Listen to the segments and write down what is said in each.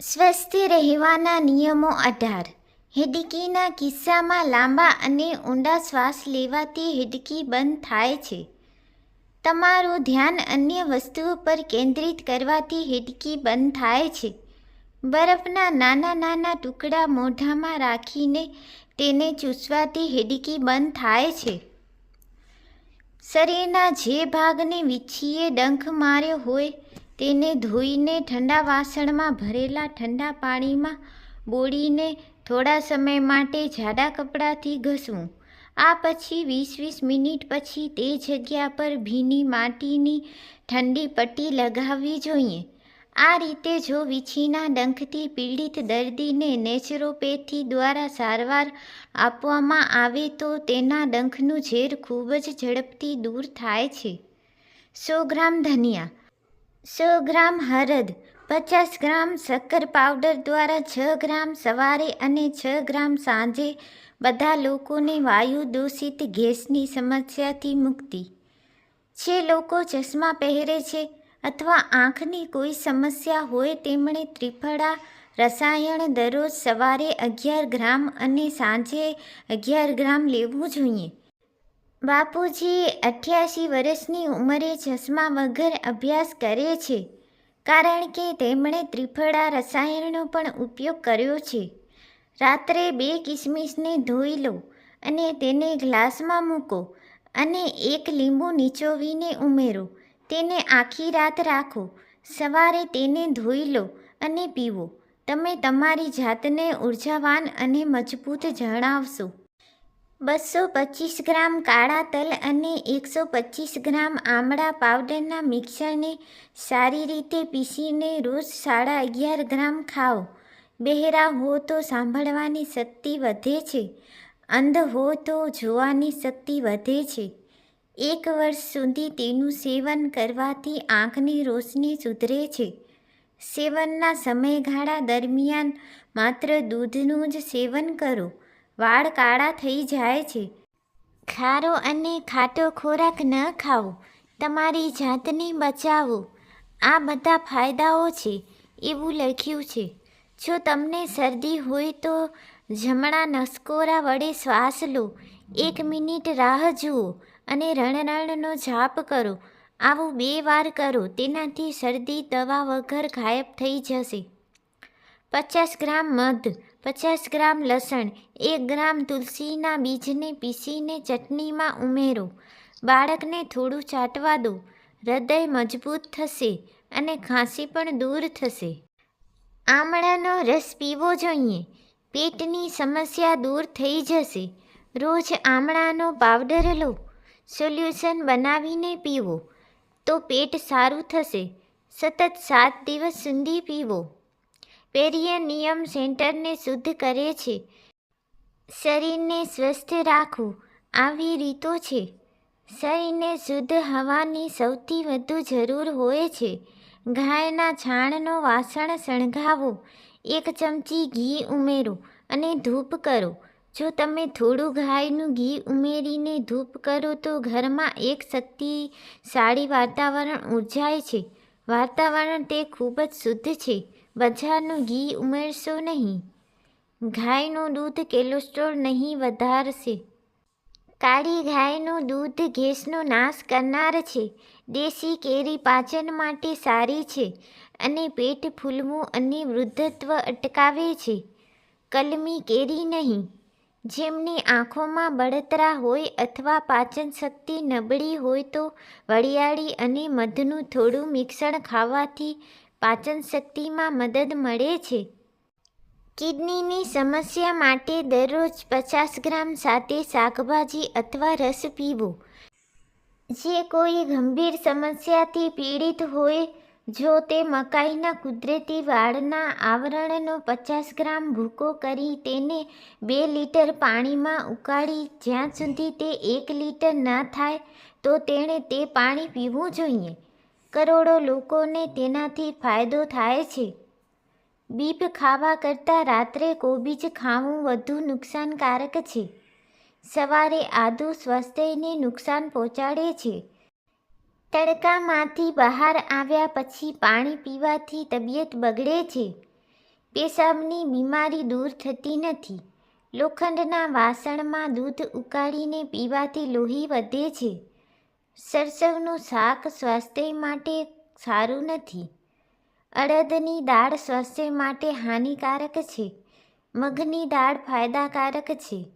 સ્વસ્થ રહેવાના નિયમો અઢાર. હિડકીના કિસ્સામાં લાંબા અને ઊંડા શ્વાસ લેવાથી હિડકી બંધ થાય છે. તમારું ધ્યાન અન્ય વસ્તુઓ પર કેન્દ્રિત કરવાથી હિડકી બંધ થાય છે. બરફના નાના નાના ટુકડા મોઢામાં રાખીને તેને ચૂસવાથી હિડકી બંધ થાય છે. શરીરના જે ભાગને વીછીએ ડંખ માર્યો હોય તેને ધોઈને ઠંડા વાસણમાં ભરેલા ઠંડા પાણીમાં બોળીને થોડા સમય માટે જાડા કપડાથી ઘસવું. આ પછી વીસ વીસ મિનિટ પછી તે જગ્યા પર ભીની માટીની ઠંડી પટ્ટી લગાવવી જોઈએ. આ રીતે જો વીછીના ડંખથી પીડિત દર્દીને નેચરોપેથી દ્વારા સારવાર આપવામાં આવે તો તેના ડંખનું ઝેર ખૂબ જ ઝડપથી દૂર થાય છે. સો ગ્રામ ધનિયા સો ગ્રામ હળદ પચાસ ગ્રામ શક્કર પાવડર દ્વારા છ ગ્રામ સવારે અને છ ગ્રામ સાંજે બધા લોકોને વાયુ દૂષિત ગેસની સમસ્યાથી મુક્તિ. જે લોકો ચશ્મા પહેરે છે અથવા આંખની કોઈ સમસ્યા હોય તેમણે ત્રિફળા, રસાયણ દરરોજ સવારે અગિયાર ગ્રામ અને સાંજે અગિયાર ગ્રામ લેવું જોઈએ. બાપુજી અઠ્યાસી વર્ષની ઉંમરે ચશ્મા વગર અભ્યાસ કરે છે, કારણ કે તેમણે ત્રિફળા રસાયણનો પણ ઉપયોગ કર્યો છે. રાત્રે બે કિસમિસને ધોઈ લો અને તેને ગ્લાસમાં મૂકો અને એક લીંબુ નીચોવીને ઉમેરો. તેને આખી રાત રાખો. સવારે તેને ધોઈ લો અને પીવો. તમે તમારી જાતને ઉર્જાવાન અને મજબૂત જણાવશો. બસો પચીસ ગ્રામ કાળા તલ અને એકસો પચીસ ગ્રામ આમળા પાવડરના મિક્સરને સારી રીતે પીસીને રોજ સાડા અગિયાર ગ્રામ ખાઓ. બહેરા હો તો સાંભળવાની શક્તિ વધે છે. અંધ હો તો જોવાની શક્તિ વધે છે. એક વર્ષ સુધી તેનું સેવન કરવાથી આંખની રોશની સુધરે છે. સેવનના સમયગાળા દરમિયાન માત્ર દૂધનું જ સેવન કરો. વાળ કાળા થઈ જાય છે. ખારો અને ખાટો ખોરાક ન ખાઓ. તમારી જાતને બચાવો. આ બધા ફાયદાઓ છે એવું લખ્યું છે. જો તમને શરદી હોય તો જમણા નસકોરા વડે શ્વાસ લો. એક મિનિટ રાહ જુઓ અને રણરણનો જાપ કરો. આવું બે વાર કરો, તેનાથી શરદી, દવા વગર ગાયબ થઈ જશે. પચાસ ગ્રામ મધ પચાસ ગ્રામ લસણ, એક ગ્રામ તુલસીના બીજને પીસીને ચટણીમાં ઉમેરો. બાળકને થોડું ચાટવા દો. હૃદય મજબૂત થશે અને ખાંસી પણ દૂર થશે. આમળાનો રસ પીવો જોઈએ. પેટની સમસ્યા દૂર થઈ જશે. રોજ આમળાનો પાવડર લો. સોલ્યુશન બનાવીને પીવો. તો પેટ સારું થશે. સતત સાત દિવસ સુધી પીવો. પેરિયનિયમ સેન્ટરને શુદ્ધ કરે છે. શરીરને સ્વસ્થ રાખવું આવી રીતો છે. શરીરને શુદ્ધ હવાની સૌથી વધુ જરૂર હોય છે. ગાયના છાણનો વાસણ શણગાવો. એક ચમચી ઘી ઉમેરો અને ધૂપ કરો. જો તમે થોડું ગાયનું ઘી ઉમેરીને ધૂપ કરો તો ઘરમાં એક શક્તિશાળી વાતાવરણ ઉર્જાય છે. વાતાવરણ તે ખૂબ જ શુદ્ધ છે. બજારનું ઘી ઉમેરશો નહીં. ગાયનું દૂધ કોલેસ્ટ્રોલ નહીં વધારશે. કાળી ગાયનું દૂધ ગેસનો નાશ કરનાર છે. દેશી કેરી પાચન માટે સારી છે અને પેટ ફૂલવું અને વૃદ્ધત્વ અટકાવે છે. કલમી કેરી નહીં. જેમની આંખોમાં બળતરા હોય અથવા પાચન શક્તિ નબળી હોય તો વરિયાળી અને મધનું થોડું મિશ્રણ ખાવાથી પાચન શક્તિમાં મદદ મળે છે. કિડનીની સમસ્યા માટે દરરોજ પચાસ ગ્રામ સાથે શાકભાજી અથવા રસ પીવો. જે કોઈ ગંભીર સમસ્યાથી પીડિત હોય, જો તે મકાઈના કુદરતી વાળના આવરણનો પચાસ ગ્રામ ભૂકો કરી તેને બે લીટર પાણીમાં ઉકાળી, જ્યાં સુધી તે એક લીટર ના થાય, તો તેણે તે પાણી પીવું જોઈએ. કરોડો લોકોને તેનાથી ફાયદો થાય છે. બીફ ખાવા કરતાં રાત્રે કોબીજ ખાવું વધુ નુકસાનકારક છે. સવારે આદુ સ્વાસ્થ્યને નુકસાન પહોંચાડે છે. તડકામાંથી બહાર આવ્યા પછી પાણી પીવાથી તબિયત બગડે છે. પેશાબની બીમારી દૂર થતી નથી. લોખંડના વાસણમાં દૂધ ઉકાળીને પીવાથી લોહી વધે છે. સરસવનું શાક સ્વાસ્થ્ય માટે સારું નથી. અડદની દાળ સ્વાસ્થ્ય માટે હાનિકારક છે. મગની દાળ ફાયદાકારક છે.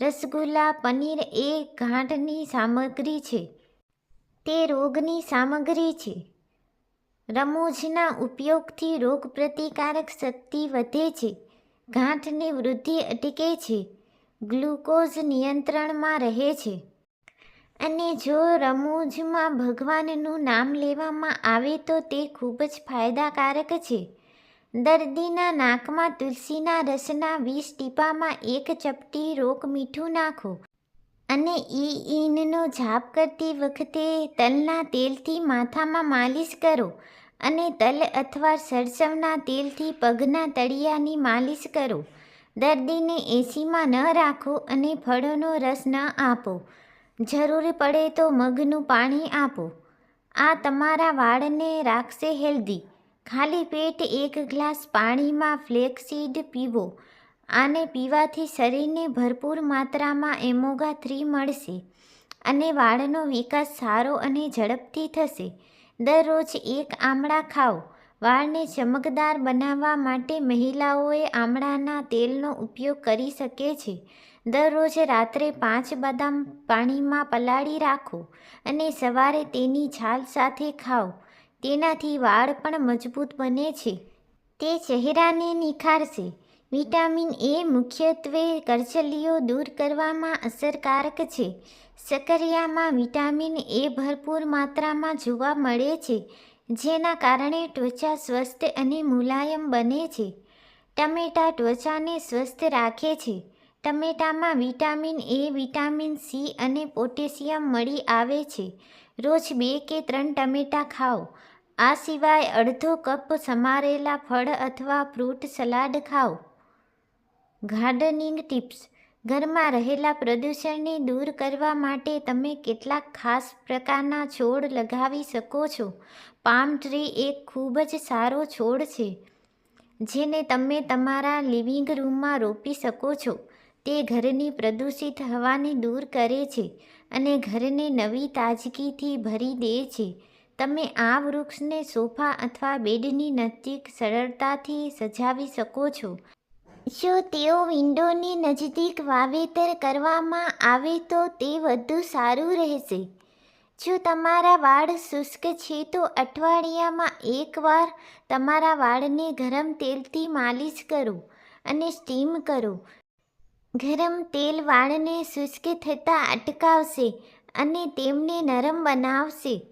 રસગુલ્લા પનીર એ ગાંઠની સામગ્રી છે. તે રોગની સામગ્રી છે. રમૂજના ઉપયોગથી રોગપ્રતિકારક શક્તિ વધે છે. ગાંઠની વૃદ્ધિ અટકે છે. ગ્લુકોઝ નિયંત્રણમાં રહે છે. અને જો રમૂજમાં ભગવાનનું નામ લેવામાં આવે તો તે ખૂબ જ ફાયદાકારક છે. દર્દીના નાકમાં તુલસીના રસના વીસ ટીપામાં એક ચપટી રોક મીઠું નાખો અને ઈ ઈનનો જાપ કરતી વખતે તલના તેલથી માથામાં માલિશ કરો અને તલ અથવા સરસવના તેલથી પગના તળિયાની માલિશ કરો. દર્દીને એસીમાં ન રાખો અને ફળોનો રસ ન આપો. જરૂર પડે તો મગનું પાણી આપો. આ તમારા વાળને રાખશે હેલ્ધી. ખાલી પેટ એક ગ્લાસ પાણીમાં ફ્લેક્સીડ પીવો. આને પીવાથી શરીરને ભરપૂર માત્રામાં એમોગા થ્રી મળશે અને વાળનો વિકાસ સારો અને ઝડપથી થશે. દરરોજ એક આમળા ખાઓ. વાળને ચમકદાર બનાવવા માટે મહિલાઓએ આમળાના તેલનો ઉપયોગ કરી શકે છે. દરરોજ રાત્રે પાંચ બદામ પાણીમાં પલાળી રાખો અને સવારે તેની છાલ સાથે ખાઓ. તેનાથી વાળ પણ મજબૂત બને છે. તે ચહેરાને નિખારશે. વિટામિન એ મુખ્યત્વે કરચલીઓ દૂર કરવામાં અસરકારક છે. સકરિયામાં વિટામિન એ ભરપૂર માત્રામાં જોવા મળે છે, જેના કારણે ત્વચા સ્વસ્થ અને મુલાયમ બને છે. ટમેટાં ત્વચાને સ્વસ્થ રાખે છે. ટમેટામાં વિટામિન એ, વિટામિન સી અને પોટેશિયમ મળી આવે છે. રોજ બે કે ત્રણ ટમેટાં ખાઓ. આ સિવાય અડધો કપ સમારેલા ફળ અથવા ફ્રૂટ સલાડ ખાઓ. Gardening tips. ઘરમાં રહેલા પ્રદૂષણને દૂર કરવા માટે તમે કેટલાક ખાસ પ્રકારના છોડ લગાવી શકો છો. પામ ટ્રી એક ખૂબ જ સારો છોડ છે, જેને તમે તમારા લિવિંગ રૂમમાં રોપી શકો છો. તે ઘરની પ્રદૂષિત હવાને દૂર કરે છે અને ઘરને નવી તાજગીથી ભરી દે છે. તમે આ વૃક્ષને સોફા અથવા બેડની નજીક સરળતાથી સજાવી શકો છો. જો તેઓ વિન્ડોની નજીક વાવેતર કરવામાં આવે તો તે વધુ સારું રહેશે. જો તમારા વાળ શુષ્ક છે તો અઠવાડિયામાં એકવાર તમારા વાળને ગરમ તેલથી માલિશ કરો અને સ્ટીમ કરો. ગરમ તેલ વાળને શુષ્ક થતાં અટકાવશે અને તેમને નરમ બનાવશે.